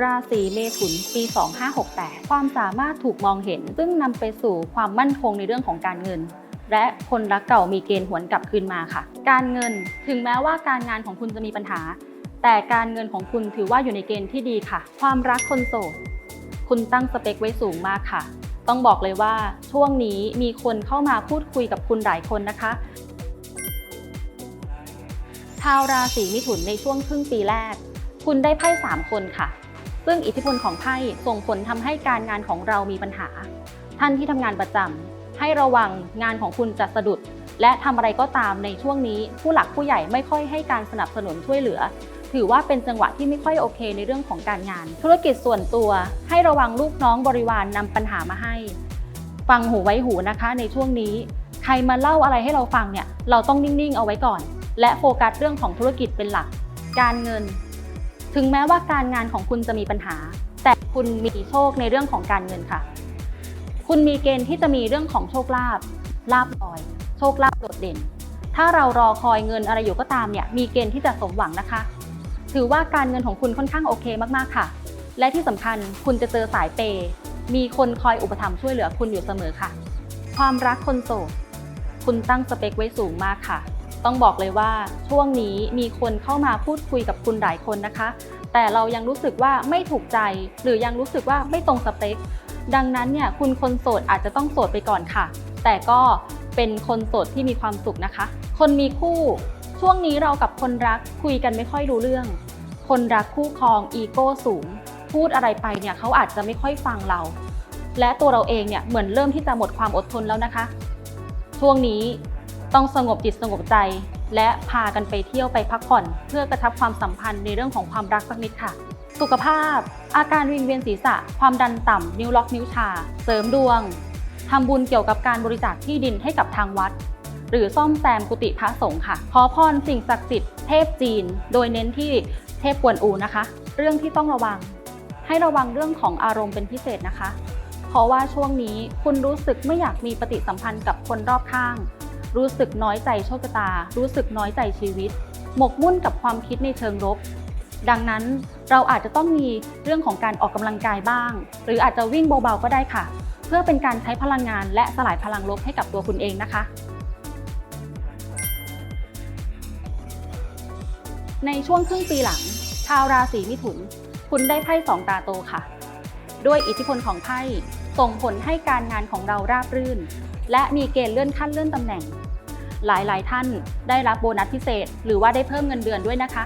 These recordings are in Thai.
ราศีเมถุนปี 2568 ความสามารถถูกมองเห็น ซึ่งนำไปสู่ความมั่นคงในเรื่องของการเงิน และคนรักเก่ามีเกณฑ์หวนกลับคืนมาค่ะ การเงินถึงแม้ว่าการงานของคุณจะมีปัญหา แต่การเงินของคุณถือว่าอยู่ในเกณฑ์ที่ดีค่ะ ความรักคนโสด คุณตั้งสเปคไว้สูงมากค่ะ ต้องบอกเลยว่าช่วงนี้มีคนเข้ามาพูดคุยกับคุณหลายคนนะคะ ชาวราศีมิถุนในช่วงครึ่งปีแรก คุณได้ไพ่สามคนค่ะ ซึ่งอิทธิพลของไพ่ส่งผลทำให้การงานของเรามีปัญหา ท่านที่ทำงานประจำให้ระวังงานของคุณจะสะดุด และทำอะไรก็ตามในช่วงนี้ ผู้หลักผู้ใหญ่ไม่ค่อยให้การสนับสนุนช่วยเหลือ ถือว่าเป็นจังหวะที่ไม่ค่อยโอเคในเรื่องของการงาน ธุรกิจส่วนตัว ให้ระวังลูกน้องบริวารนนำปัญหามาให้ ฟังหูไว้หูนะคะ ในช่วงนี้ ใครมาเล่าอะไรให้เราฟังเนี่ยเราต้องนิ่งๆ เอาไว้ก่อน และโฟกัสเรื่องของธุรกิจเป็นหลัก การเงิน ถึงแม้ว่าการงานของคุณจะมีปัญหา แต่คุณมีโชคในเรื่องของการเงินค่ะ คุณมีเกณฑ์ที่จะมีเรื่องของโชคลาภลาภลอย โชคลาภโดดเด่น ถ้าเรารอคอยเงินอะไรอยู่ก็ตามเนี่ยมีเกณฑ์ที่จะสมหวังนะคะ ถือว่าการเงินของคุณค่อนข้างโอเคมากๆค่ะ และที่สำคัญคุณจะเจอสายเปย์มีคนคอยอุปถัมภ์ช่วยเหลือคุณอยู่เสมอค่ะ ความรักคนโสดคุณตั้งสเปคไว้สูงมากค่ะ ต้องบอกเลยว่าช่วงนี้มีคนเข้ามาพูดคุยกับคุณหลายคนนะคะ แต่เรายังรู้สึกว่าไม่ถูกใจ หรือยังรู้สึกว่าไม่ตรงสเปค ดังนั้นเนี่ยคุณคนโสดอาจจะต้องโสดไปก่อนค่ะ แต่ก็เป็นคนโสดที่มีความสุขนะคะ คนมีคู่ ช่วงนี้เรากับคนรักคุยกันไม่ค่อยรู้เรื่อง คนรักคู่ครองอีโก้สูง พูดอะไรไปเนี่ยเขาอาจจะไม่ค่อยฟังเรา และตัวเราเองเนี่ยเหมือนเริ่มที่จะหมดความอดทนแล้วนะคะ ช่วงนี้ ต้องสงบจิตสงบใจ และพากันไปเที่ยวไปพักผ่อน เพื่อกระชับความสัมพันธ์ในเรื่องของความรักสักนิดค่ะ สุขภาพ อาการวิงเวียนศีรษะ ความดันต่ำนิ้วล็อกนิ้วชา เสริมดวงทำบุญเกี่ยวกับการบริจาคที่ดินให้กับทางวัด หรือซ่อมแซมกุฏิพระสงฆ์ค่ะ ขอพรสิ่งศักดิ์สิทธิ์เทพจีน โดยเน้นที่เทพกวนอูนะคะ เรื่องที่ต้องระวัง ให้ระวังเรื่องของอารมณ์เป็นพิเศษนะคะ เพราะว่าช่วงนี้คุณรู้สึกไม่อยากมีปฏิสัมพันธ์กับคนรอบข้าง รู้สึกน้อยใจโชคชะตา รู้สึกน้อยใจชีวิต หมกมุ่นกับความคิดในเชิงลบ ดังนั้นเราอาจจะต้องมีเรื่องของการออกกำลังกายบ้าง หรืออาจจะวิ่งเบาๆก็ได้ค่ะ เพื่อเป็นการใช้พลังงานและสลายพลังลบให้กับตัวคุณเองนะคะ ในช่วงครึ่งปีหลัง ชาวราศีมิถุน คุณได้ไพ่สองตาโตค่ะ ด้วยอิทธิพลของไพ่ส่งผลให้การงานของเราราบรื่น และมีเกณฑ์เลื่อนขั้นเลื่อนตำแหน่ง หลายๆ ท่านได้รับโบนัสพิเศษ หรือว่าได้เพิ่มเงินเดือนด้วยนะคะ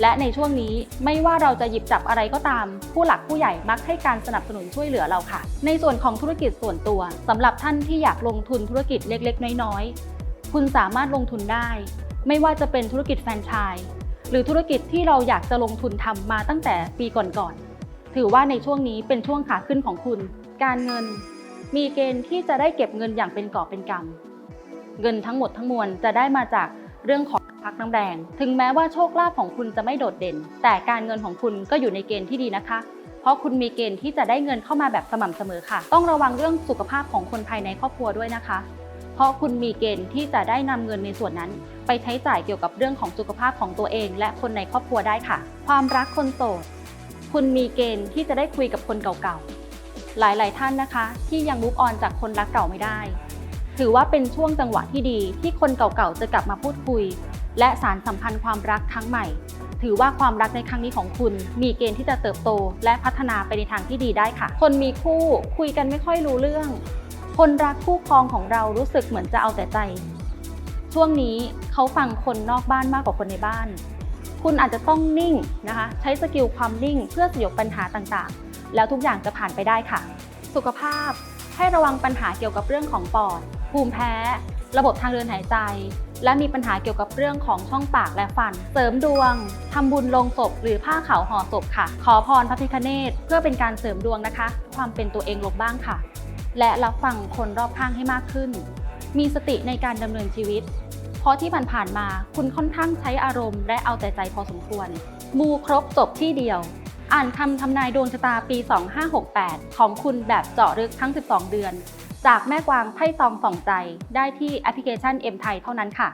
และในช่วงนี้ไม่ว่าเราจะหยิบจับอะไรก็ตาม ผู้หลักผู้ใหญ่มักให้การสนับสนุนช่วยเหลือเราค่ะ ในส่วนของธุรกิจส่วนตัวสำหรับท่านที่อยากลงทุนธุรกิจเล็ก ๆ น้อย ๆ คุณสามารถลงทุนได้ ไม่ว่าจะเป็นธุรกิจแฟรนไชส์หรือธุรกิจที่เราอยากจะลงทุนทำมาตั้งแต่ปีก่อนๆถือว่าในช่วงนี้เป็นช่วงขาขึ้นของคุณ การเงิน มีเกณฑ์ที่จะได้เก็บเงินอย่างเป็นกอบเป็นกำเงินทั้งหมดทั้งมวลจะได้มาจากเรื่องของพักน้ำแรง ถึงแม้ว่าโชคลาภของคุณจะไม่โดดเด่น แต่การเงินของคุณก็อยู่ในเกณฑ์ที่ดีนะคะ เพราะคุณมีเกณฑ์ที่จะได้เงินเข้ามาแบบสม่ำเสมอค่ะ ต้องระวังเรื่องสุขภาพของคนภายในครอบครัวด้วยนะคะ เพราะคุณมีเกณฑ์ที่จะได้นำเงินในส่วนนั้น ไปใช้จ่ายเกี่ยวกับเรื่องของสุขภาพของตัวเอง และคนในครอบครัวได้ค่ะ ความรักคนโสด คุณมีเกณฑ์ที่จะได้คุยกับคนเก่าๆ หลาย ๆ ท่านนะคะ ที่ยังมุกออนจากคนรักเก่าไม่ได้ ถือว่าเป็นช่วงจังหวะที่ดีที่คนเก่าๆจะกลับมาพูดคุย และสารสัมพันธ์ความรักครั้งใหม่ ถือว่าความรักในครั้งนี้ของคุณ มีเกณฑ์ที่จะเติบโต และพัฒนาไปในทางที่ดีได้ค่ะ คนมีคู่คุยกันไม่ค่อยรู้เรื่อง คนรักคู่ครองของเรารู้สึกเหมือนจะเอาแต่ใจ ช่วงนี้เขาฟังคนนอกบ้านมากกว่าคนในบ้านคุณอาจจะต้องนิ่งนะคะ ใช้สกิลความนิ่งเพื่อสยบปัญหาต่างๆ แล้วทุกอย่างจะผ่านไปได้ค่ะ สุขภาพให้ระวังปัญหาเกี่ยวกับเรื่องของปอด ภูมิแพ้ ระบบทางเดินหายใจ และมีปัญหาเกี่ยวกับเรื่องของช่องปากและฟัน เสริมดวงทำบุญลงศพ หรือผ้าขาวห่อศพค่ะ ขอพรพระพิฆเนศเพื่อเป็นการเสริมดวงนะคะ ความเป็นตัวเองลงบ้างค่ะ และรับฟังคนรอบข้างให้มากขึ้น มีสติในการดำเนินชีวิต เพราะที่ผ่านๆมาคุณค่อนข้างใช้อารมณ์ และเอาแต่ใจพอสมควร มูครบจบที่เดียว อ่านคำทำนายดวงชะตาปี 2568 ของคุณแบบเจาะลึกทั้ง 12 เดือน จากแม่กวางไพ่ตองส่องใจได้ที่แอปพลิเคชัน M ไทยเท่านั้นค่ะ